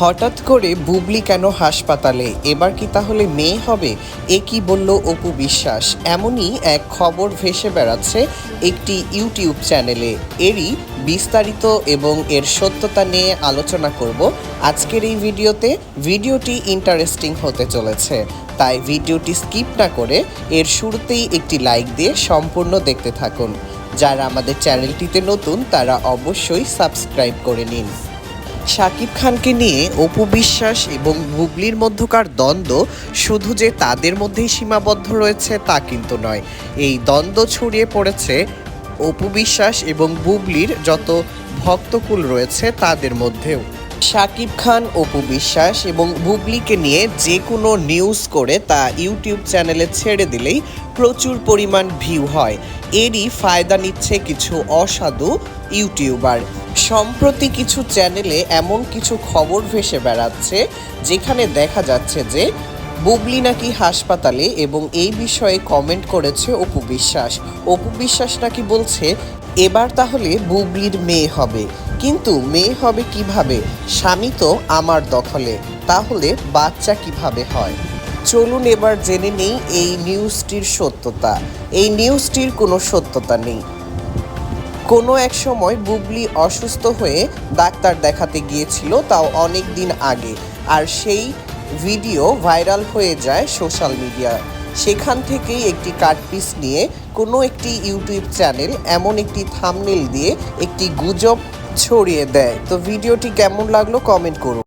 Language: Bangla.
হঠাৎ করে বুবলি কেন হাসপাতালে? এবার কি তাহলে মেয়ে হবে? এ কি বলল অপু বিশ্বাস? এমনই এক খবর ভেসে বেড়াচ্ছে একটি ইউটিউব চ্যানেলে। এরই বিস্তারিত এবং এর সত্যতা নিয়ে আলোচনা করব আজকের এই ভিডিওতে। ভিডিওটি ইন্টারেস্টিং হতে চলেছে, তাই ভিডিওটি স্কিপ না করে এর শুরুতেই একটি লাইক দিয়ে সম্পূর্ণ দেখতে থাকুন। যারা আমাদের চ্যানেলটিতে নতুন, তারা অবশ্যই সাবস্ক্রাইব করে নিন। শাকিব খানকে নিয়ে অপু বিশ্বাস এবং বুবলির মধ্যকার দ্বন্দ্ব শুধু যে তাদের মধ্যেই সীমাবদ্ধ রয়েছে তা কিন্তু নয়। এই দ্বন্দ্ব ছড়িয়ে পড়েছে অপু বিশ্বাস এবং বুবলির যত ভক্তকুল রয়েছে তাদের মধ্যেও। শাকিব খান, অপু বিশ্বাস এবং বুবলিকে নিয়ে যে কোনো নিউজ করে তা ইউটিউব চ্যানেলে ছেড়ে দিলেই প্রচুর পরিমাণ ভিউ হয়। এরই ফায়দা নিচ্ছে কিছু অসাধু ইউটিউবার সম্প্রতি কিছু চ্যানেলে এমন কিছু খবর ভেসে বেড়াচ্ছে, যেখানে দেখা যাচ্ছে যে বুবলি নাকি হাসপাতালে এবং এই বিষয়ে কমেন্ট করেছে অপু বিশ্বাস। অপু বিশ্বাস নাকি বলছে, এবার তাহলে বুবলির মেয়ে হবে। কিন্তু মেয়ে হবে কীভাবে? স্বামী তো আমার দখলে। তাহলে বাচ্চা কীভাবে হয়? চলুন এবার জেনে নেই এই নিউজটির সত্যতা। এই নিউজটির কোনো সত্যতা নেই। কোনো এক সময় বুবলি অসুস্থ হয়ে ডাক্তার দেখাতে গিয়েছিল তাও অনেক দিন আগে। আর সেই ভিডিও ভাইরাল হয়ে যায় সোশ্যাল মিডিয়া সেখান থেকেই একটি কাটপিস নিয়ে কোনো একটি ইউটিউব চ্যানেল এমন একটি থামনেল দিয়ে একটি গুজব ছড়িয়ে দেয়। তো ভিডিওটি কেমন লাগল কমেন্ট করুন।